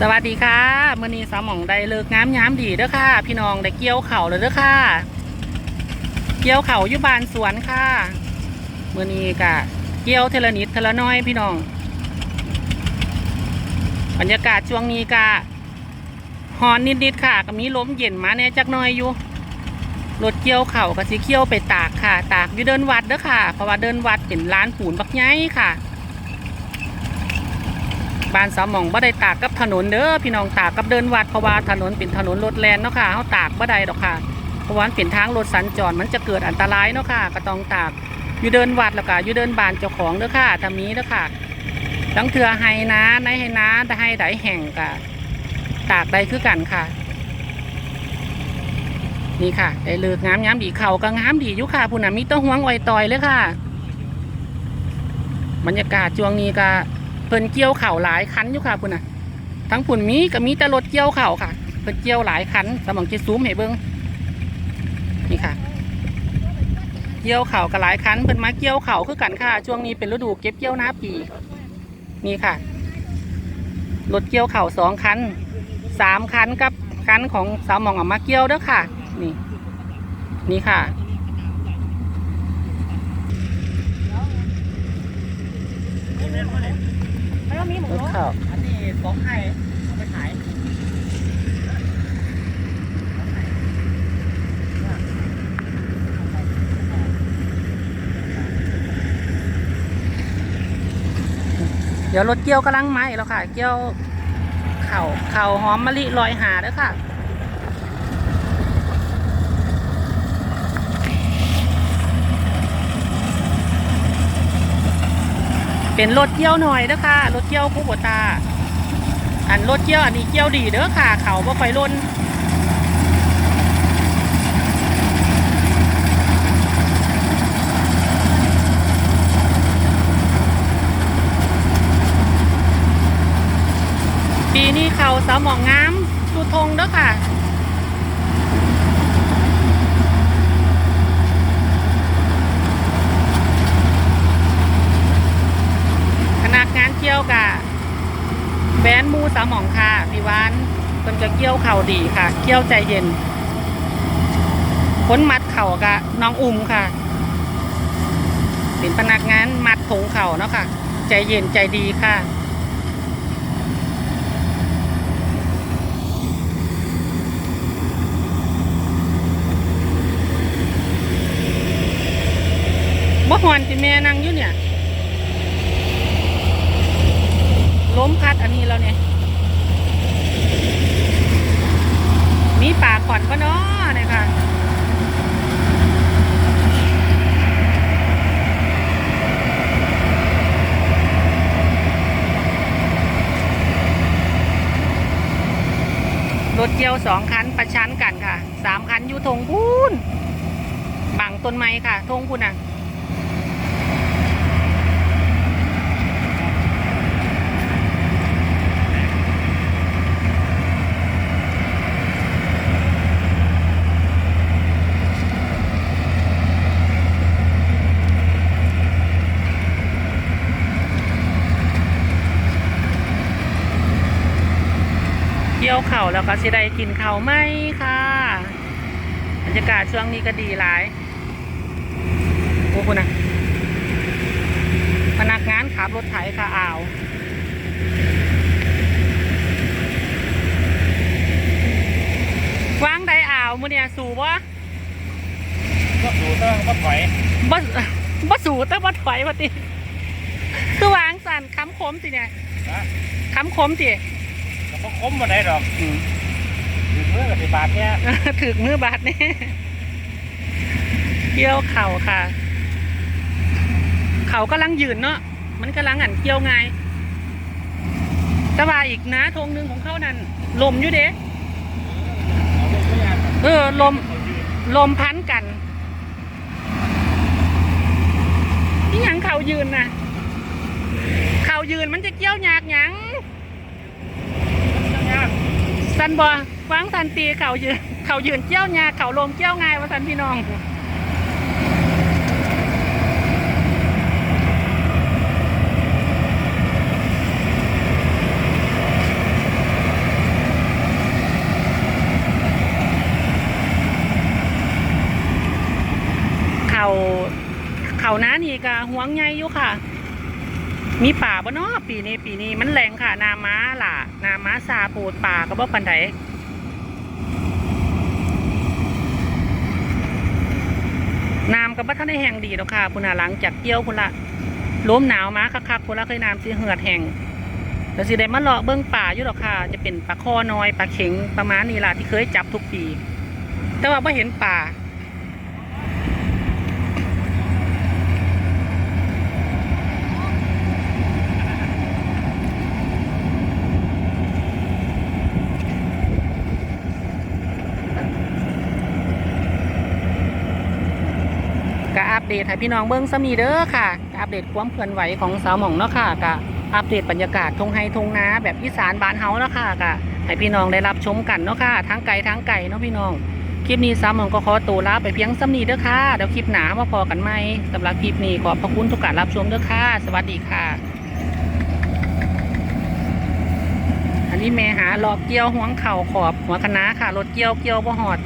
สวัสดีค่ะมื่อนี้สาวหมองได้เลิกงามยามดีเด้อค่ะ พี่น้องได้เกี่ยวเข่าวเลยเด้อค่ะ เกี่ยวเข่าอยู่บานสวนค่ะมื่อนี้กะเกี่ยวเทลนิดเทลน้อยพี่น้อง บรรยากาศช่วงนี้กะฮอนนิดๆค่ะก็มีลมเย็นมาแน่จักน่อยอยู่รถเกี่ยวเข่าวก็สิเกี่ยวไปตากค่ะ ตากอยู่เดินวัดเด้อค่ะเพราะว่าเดินวัดเป็นร้านปูนบักไงค่ะ บ้านสาวหมองบ่ได้ตากกับถนนเด้อพี่น้องตากกับเดินวัดเพราะว่าถนนเป็นถนนรถแลนเนาะค่ะเฮาตากบ่ได้ดอกค่ะเพราะว่าเป็นทางรถสัญจรมันจะเกิดอันตรายเนาะค่ะก็ต้องตากอยู่เดินวัดแล้วก็อยู่เดินบ้านเจ้าของเด้อค่ะถ้ามีเด้อค่ะทั้งเถื่อให้นะในให้นะได้ให้ได้แห่งก็ตากได้คือกันค่ะ นี่ค่ะได้เลิกงามยามดีเขาก็งามดียู่ค่ะพุ่นน่ะมีต้ห่วงไวตอยเลยค่ะ บรรยากาศช่วงนี้ก็ เพิ่นเกี่ยวเข่าหลายคันอยู่ค่ะพุ่นน่ะ ทั้งพุ่นมีก็มีแต่รถเกี่ยวเข่าค่ะ เพิ่นเกี่ยวหลายคันสมองจะซูมให้เบิ่งนี่ค่ะ เกี่ยวเข่าก็หลายคันเพิ่นมาเกี่ยวเข่าคือกันค่ะ ช่วงนี้เป็นฤดูเก็บเกี่ยวหน้าปี นี่ค่ะรถเกี่ยวเข่าสองคันสามคันกับคันของสาวมองออกมาเกี่ยวเด้อค่ะ นี่ นี่ค่ะ แล้วก็มีหมูรถเข่าวอันนี้ของไทยเอาไปขายเดี๋ยวรถเกี่ยวกำลังไหมแล้วค่ะ เกี่ยวเข่าเข่าหอมมะลิลอยหาเด้อค่ะ เป็นรถเกี่ยวหน่อยเด้อค่ะรถเกี่ยวคู่บัวตา อันรถเกี่ยวอันนี้เกี่ยวดีเด้อค่ะ เขาบ่ค่อยล้นปีนี้เขาสาวหมองงามสุทงเด้อค่ะ พนัก งานเกี่ยวกะแบนมูสาวหมองค่ะพี่วานเพิ่นจะเกี่ยวเข่าดีค่ะ เกี่ยวใจเย็นค้นมัดเข่ากะน้องอุ้มค่ะ เป็นพนักงานมัดถงเข่าเนาะค่ะ ใจเย็นใจดีค่ะบ่หอนที่แม่นั่งอยู่เนี่ย ล้มพัดอันนี้แล้วเนี่ย มีป่าขอนก็เนาะเนี่ยค่ะรถเกี่ยวสองคันประชันกันค่ะสามคันอยู่ทงพูนบังต้นไม้ค่ะทงพูนอะ ยวเข่าวแล้วก็สิได้กินข้าวไหมค่ะบรรยากาศช่วงนี้ก็ดีหลายโอ้คุณนะพนักงานขับรถไถค่ะอ่าววางไดอ่าวมือเนี่ยสูบ่ก็ดูเติ้งก็ถอยบ่บ่สูแต่บ่ถอยพอติคือวางสั่นค้ำคมสิเนี่ยนะค้ำคมสิก็ บ่คมมาได้ดอกอืมถือมือกับสิบาทเนี่ยถึกมือบาดแน่เกี่ยวเข่าค่ะ เขากำลังยืนเนาะมันกำลังอันเกี่ยวไงายแต่ว่าอีกนะธงหนึ่งของเขานั่นลมอยู่เด้เอาลงไม่ยากเออลมลมพันกันนี่หยังเขายืนนะเขายืนมันจะเกี่ยวยากหยังยาก สันบอฟังสันตีเขายืนเขายืนเกี้ยวงาเขาลมเจี้ยวงายว่าสันพี่น้องเขาเขาน้านี่กะห่วงไงอยู่ค่ะ มีป่าบ่เนาะปีนี้ปีนี้มันแรงค่ะ นาม้าล่ะ นาม้าซาโพดป่าก็บ่ปันไดน้ำก็บ่ทันได้แห้งดีดอกค่ะพุ่นน่ะหลังจากเกี่ยวพุ่นละล้มหนาวมาคักๆพุ่นละเคยน้ำสิเหือดแห้งแล้วสิได้มาเลาะเบิ่งป่าอยู่ดอกค่ะ จะเป็นปลาคอน้อยปลาเข็งประมาณนี้ล่ะที่เคยจับทุกปี แต่ว่าบ่เห็นป่า เดตให้พี่น้องเบิ้งซ้ำนีเด้อค่ะ อัปเดตความเคลื่อนไหวของสาวหม่องเนาะค่ะก็อัปเดตบรรยากาศทงไฮทงนาแบบอีสานบ้านเฮาเนาะค่ะก็ให้พี่น้องได้รับชมกันเนาะค่ะทั้งไกลทั้งไก่เนาะพี่น้อง คลิปนี้สาวหม่องก็ขอตัวลาไปเพียงซ้ำนีเด้อค่ะเดี๋ยวคลิปหนามาพอกันไหมสำหรับคลิปนี้ขอบพระคุณทุกการรับชมเด้อค่ะ สวัสดีค่ะ อันนี้แม่หาหลอกเกี่ยวห่วงเข่าขอบหัวคณะค่ะรถเกี่ยวเกี่ยวบ่หอด